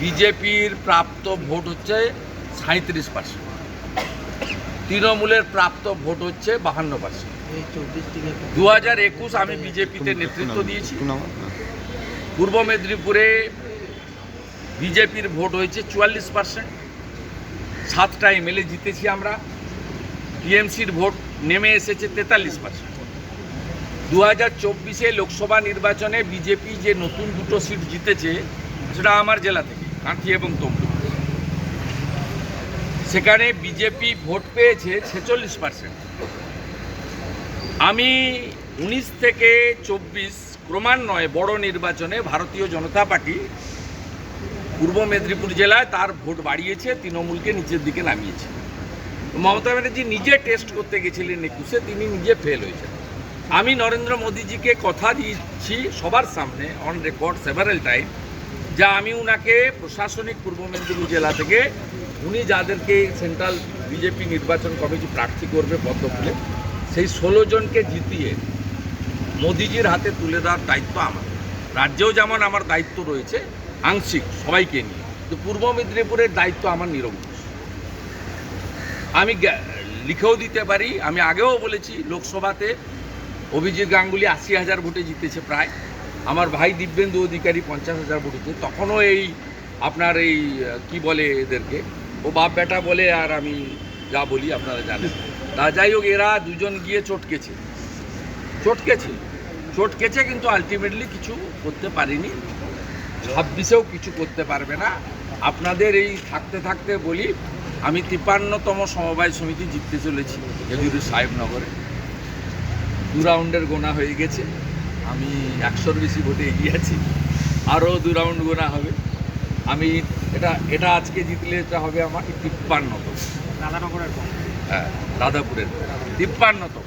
বিজেপির প্রাপ্ত ভোট হচ্ছে সাঁত্রিশ পার্সেন্ট। তৃণমূলের প্রাপ্ত ভোট হচ্ছে বাহান্ন পার্সেন্ট। দু হাজার একুশ আমি বিজেপিতে নেতৃত্ব দিয়েছি। পূর্ব মেদিনীপুরে বিজেপির ভোট হয়েছে চুয়াল্লিশ পার্সেন্ট। সাতটা এমএলএ জিতেছি আমরা। টিএমসির ভোট নেমে এসেছে তেতাল্লিশ পার্সেন্ট। দু হাজার চব্বিশে লোকসভা নির্বাচনে বিজেপি যে নতুন দুটো সিট জিতেছে, সেটা আমার জেলা থেকে। কাঁথি এবং তমলুক সেখানে বিজেপি ভোট পেয়েছে ছেচল্লিশ পার্সেন্ট আমি উনিশ থেকে চব্বিশ ক্রমান্বয়ে বড় নির্বাচনে ভারতীয় জনতা পার্টি পূর্ব মেদিনীপুর জেলায় তার ভোট বাড়িয়েছে, তৃণমূলকে নিচের দিকে নামিয়েছে। মমতা ব্যানার্জি নিজে টেস্ট করতে গেছিলেন একুশে, তিনি নিজে ফেল হয়েছেন। আমি নরেন্দ্র মোদীজিকে কথা দিচ্ছি সবার সামনে অন রেকর্ড সেভারেল টাইম যা আমি উনাকে প্রশাসনিক পূর্ব মেদিনীপুর জেলা থেকে, উনি যাদেরকে সেন্ট্রাল বিজেপি নির্বাচন কমিটি প্রার্থী করবে পদ্মফুলে সেই ষোলো জনকে জিতিয়ে মোদিজির হাতে তুলে দেওয়ার দায়িত্ব আমার। রাজ্যেও যেমন আমার দায়িত্ব রয়েছে, আংশিক সবাইকে নিয়ে তো পূর্ব মেদিনীপুরের দায়িত্ব আমার নিরঙ্কুশ। আমি লিখেও দিতে পারি, আমি আগেও বলেছি, লোকসভাতে অভিজিৎ গাঙ্গুলি আশি হাজার ভোটে জিতেছে প্রায়। আমার ভাই দিব্যেন্দু অধিকারী পঞ্চাশ হাজার ভোটেছে তখনও এই আপনার এই, কি বলে এদেরকে? ও বাপ বেটা বলে আর আমি যা বলি আপনারা জানেন। তা যাই হোক, এরা দুজন গিয়ে চটকেছে। চটকেছে। চটকেছে কিন্তু আলটিমেটলি কিছু করতে পারিনি। ছাব্বিশেও কিছু করতে পারবে না। আপনাদের এই থাকতে থাকতে বলি, আমি তিপ্পান্নতম সমবায় সমিতি জিততে চলেছি খেজুরি সাহেবনগরে। দু রাউন্ডের গোনা হয়ে গেছে। আমি একশোর বেশি ভোটে এগিয়ে আছি। আরও দু রাউন্ড গোনা হবে। আমি এটা এটা আজকে জিতলে এটা হবে আমার তিপ্পান্নতম। হ্যাঁ রাধাপুরের তিপ্পান্নতম।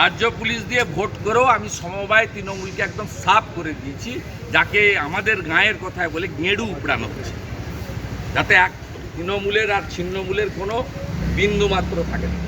রাজ্য পুলিশ দিয়ে ভোট করেও আমি সমবায় তৃণমূলকে একদম সাফ করে দিয়েছি যাকে আমাদের গাঁয়ের কথায় বলে গেঁড়ু উপড়ানো হচ্ছে। যাতে এক তৃণমূলের আর ছিন্নমূলের কোনো বিন্দু মাত্র থাকে না।